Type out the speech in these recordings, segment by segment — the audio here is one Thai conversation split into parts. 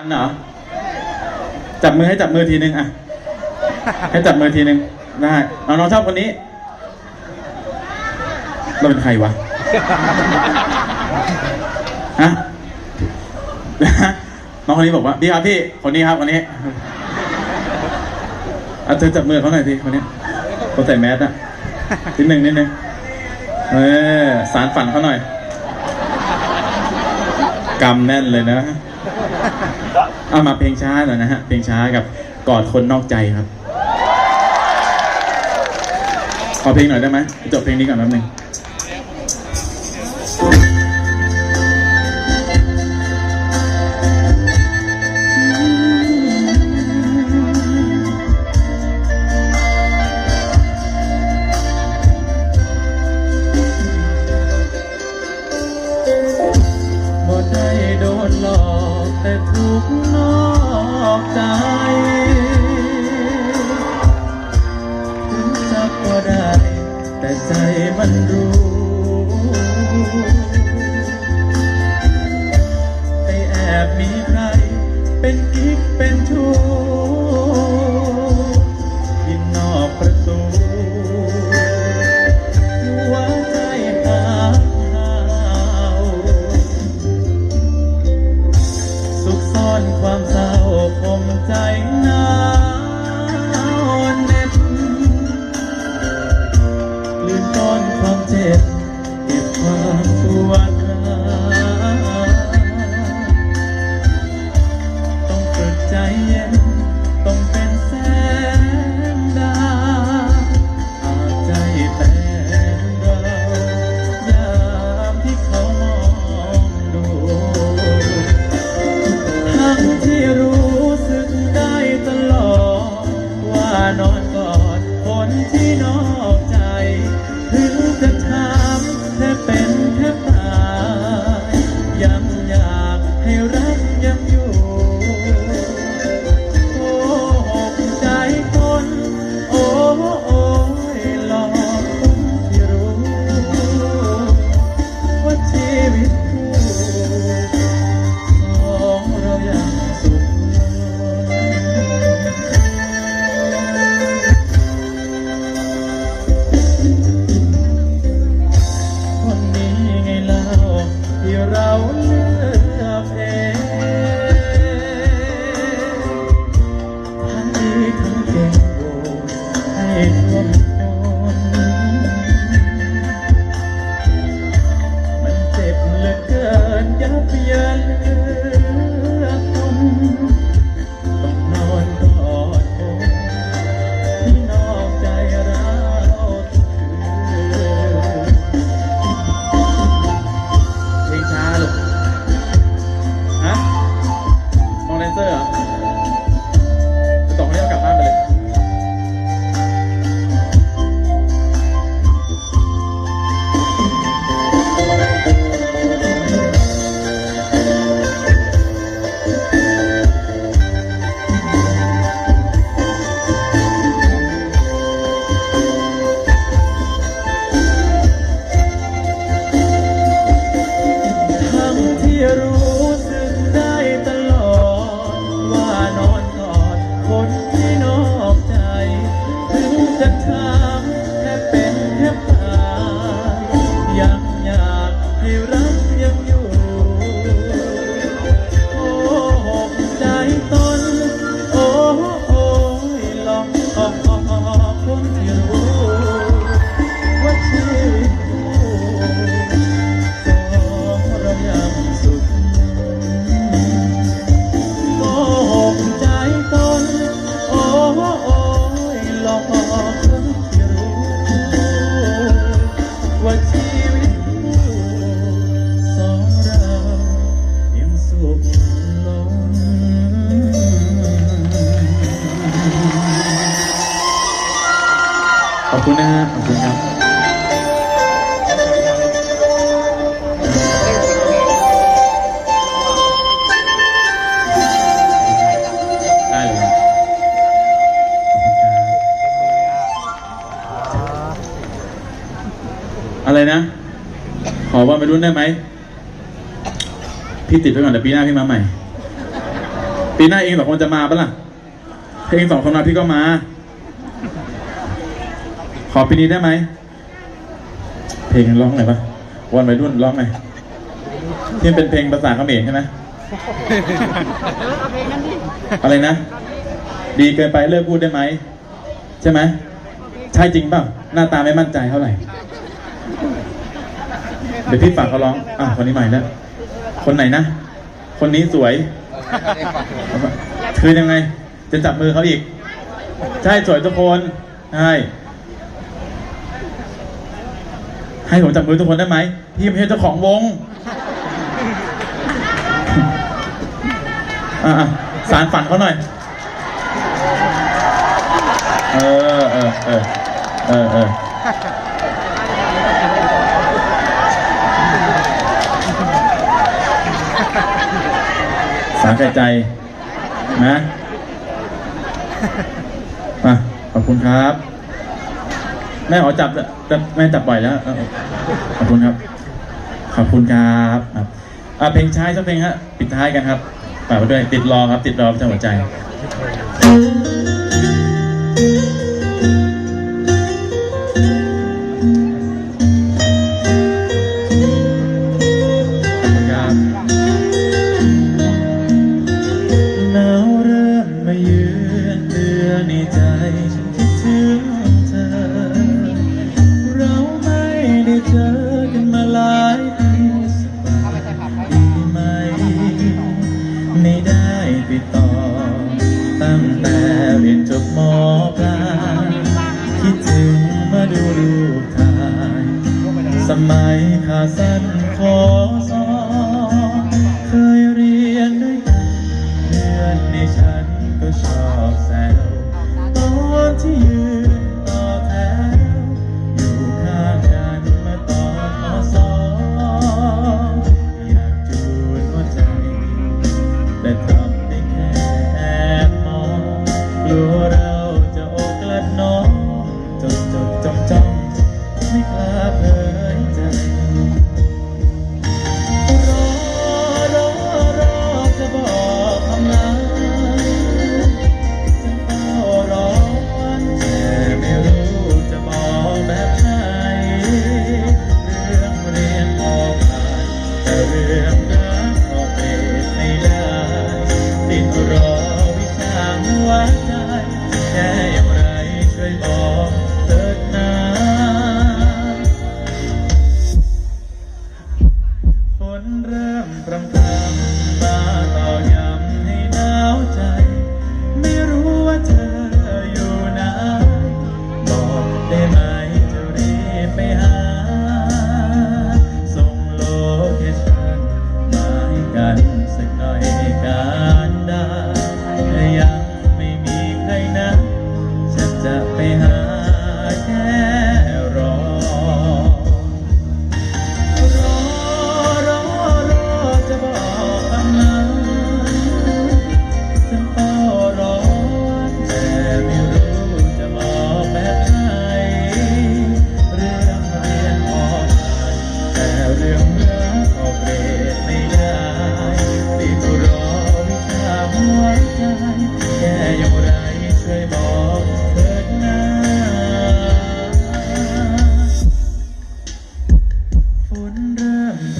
อันเหรอจับมือให้จับมือทีนึงอะ ให้จับมือทีนึงได้เอาน้องชอบคนนี้เราเป็นใครวะฮะน้องคนนี้บอกว่าพี่ครับพี่คนนี้ครับคนนี้เอาเธอจับมือเขาหน่อยทีคนนี้เขาใส่แมสอะทีหนึ่งนิดนึงเออสารฝันเขาหน่อยกำแน่นเลยนะ เอามาเพลงช้าหน่อยนะฮะ เพลงช้ากับกอดคนนอกใจครับ ขอเพลงหน่อยได้ไหมจบเพลงนี้ก่อนแป๊บนึง ขอบคุณนะขอบคุณครับอะไรนะ ขอว่าไม่รู้ได้ไหม พี่ติดไปก่อนเดี๋ยวปีหน้าพี่มาใหม่ ปีหน้าเองสองคนจะมาปะล่ะเพลงสองคนมาพี่ก็มา ขอปีนี้ได้ไหม เพลงร้องไหนปะวันวัรุ่นร้องไหนที่เป็นเพลงภาษาเขมรใช่ไหมอะไรนะ ดีเกินไปเลิกพูดได้ไหม ใช่ไหม ใช่จริงเปล่า หน้าตาไม่มั่นใจเท่าไหร่ เดี๋ยวพี่ฝากเขาร้อง อะคนนี้ใหม่แล้ว คนไหนนะ คนนี้สวย คือยังไง จะจับมือเขาอีก ใช่สวยทุกคนใช่ให้ผมจับมือทุกคนได้ไหมพี่ไม่ใช่เจ้าของวงอะอะสารฝันเขาหน่อย เออ เออ เออ เออเออสารใจใจนะมาขอบคุณครับ แม่ขอจับจับแม่จับบ่อยแล้วขอบคุณครับ ขอบคุณครับครับอะเพลงช้าสักเพลงฮะ ปิดท้ายกันครับฝากไปด้วยติดรอครับ ติดรอประจำหัวใจ ดูรูปถ่าย สมัยขาสั้นขอส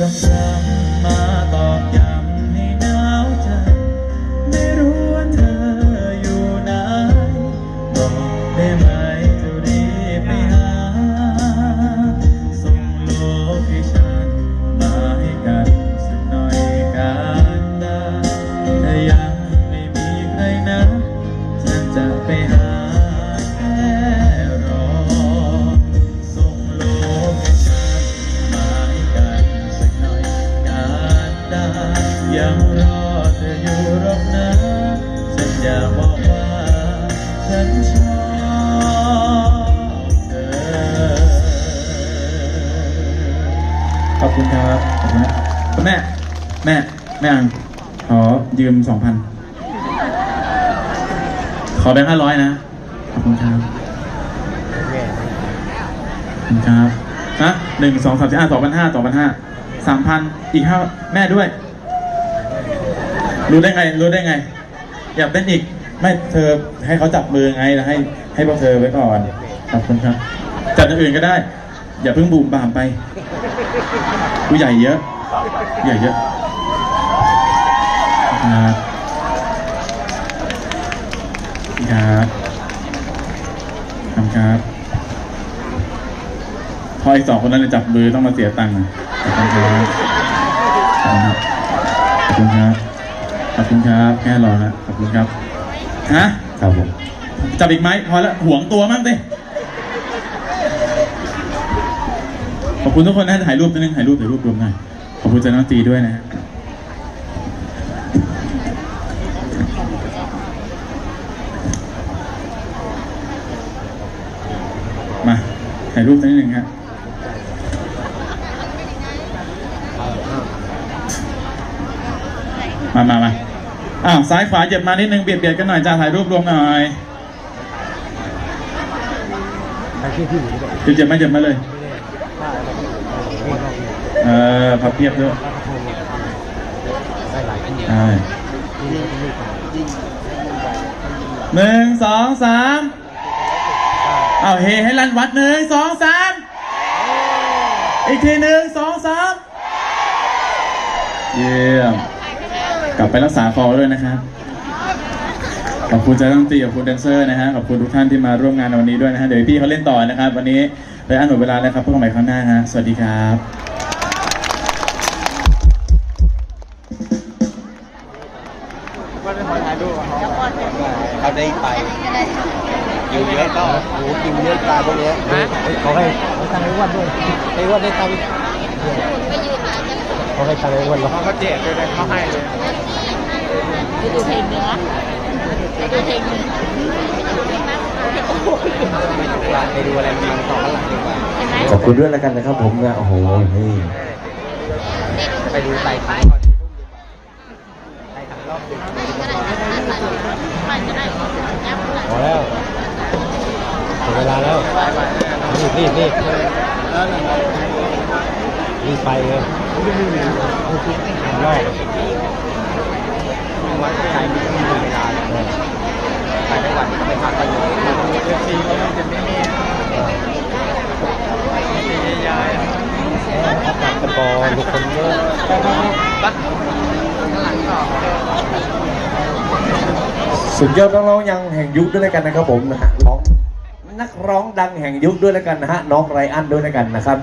ริ่ม ครับขอบคุณนะคุณแม่ แม่ แม่อังขอยืมสองพัน ขอแบงค์ห้าร้อยนะ ขอบคุณครับขอบคุณครับนะหนึ่งสองสามสี่ห้าสองพันห้าสองพันห้าสามพันอีกห้าแม่ด้วย รู้ได้ไง รู้ได้ไง อยากเต้นอีก ไม่เธอให้เขาจับมือไงแล้วให้ให้พวกเธอไว้ก่อน ขอบคุณครับ จัดอย่างอื่นก็ได้ อย่าเพิ่งบูมบามไปผู้ใหญ่เยอะผู้ใหญ่เยอะครับครับขอบคุณครับพออีกสองคนนั้นเลยจับมือต้องมาเสียตังค์อะขอบคุณครับขอบคุณครับขอบคุณครับแค่รอนะขอบคุณครับฮะครับผมจับอีกไหมพอแล้วห่วงตัวมั่งสิ ขอบคุณทุกคนนะถ่ายรูปนิดนึงถ่ายรูปถ่ายรูปรวมหน่อยขอบคุณเจ้าน้องตีด้วยนะฮะมาถ่ายรูปสักนิดหนึ่งฮะมามามาอ้าวซ้ายขวาเหยียบมานิดนึงเบียดเบียดกันหน่อยจ้าถ่ายรูปรวมหน่อยใครชื่อพี่หมูด้วยเดี๋ยวเหยียบมาเหยียบมาเลย เออพับเพียบด้วยได้หลายที่ใช่หนึ่งสองสามเอาเฮให้ลันวัดหนึ่งสองสามอีกทีหนึ่งสองสามเยี่ยมกลับไปรักษาคอด้วยนะครับขอบคุณเจ้าหน้าที่ขอบคุณแดนเซอร์นะฮะขอบคุณทุกท่านที่มาร่วมงานในวันนี้ด้วยนะฮะเดี๋ยวพี่เขาเล่นต่อนะครับ วันนี้ไปอันหมดเวลาแล้วครับพบกันใหม่ครั้งหน้าฮะสวัสดีครับ เขาได้ไปคิวเยอะก็โอ้คิวเยอะตาพวกเนี้ยเขาให้เขาตั้งไอ้อ้วันด้วยไอ้อ้วันได้ตังค์เขาให้ตังค์ไอ้อ้วันแล้วเขาแจกเลยเขาให้เลยไปดูเพลงเนื้อไปดูเพลงเนื้อไปดูอะไรมันต่อข้างหลังดีกว่าเห็นไหมขอบคุณด้วยแล้วกันนะครับผมนะโอ้โหนี่ไปดูไต่ท้ายก่อนไต่ท้ายรอบดึก มันจะได้ยับหลัง พอแล้วถึงเวลาแล้วรีบรีบรีบรีบไปเลยรอบวัดใจไม่มีเวลาไปได้วันก็ไปพักกันอยู่เอฟซีก็จะไม่มีย้ายตัดกันบอลทุกคนเยอะปะ สุดยอดนักร้องยังแห่งยุคด้วยแล้วกันนะครับผมนะฮะร้องนักร้องดังแห่งยุคด้วยแล้วกันนะฮะน้องไรอันด้วยแล้วกันนะครับ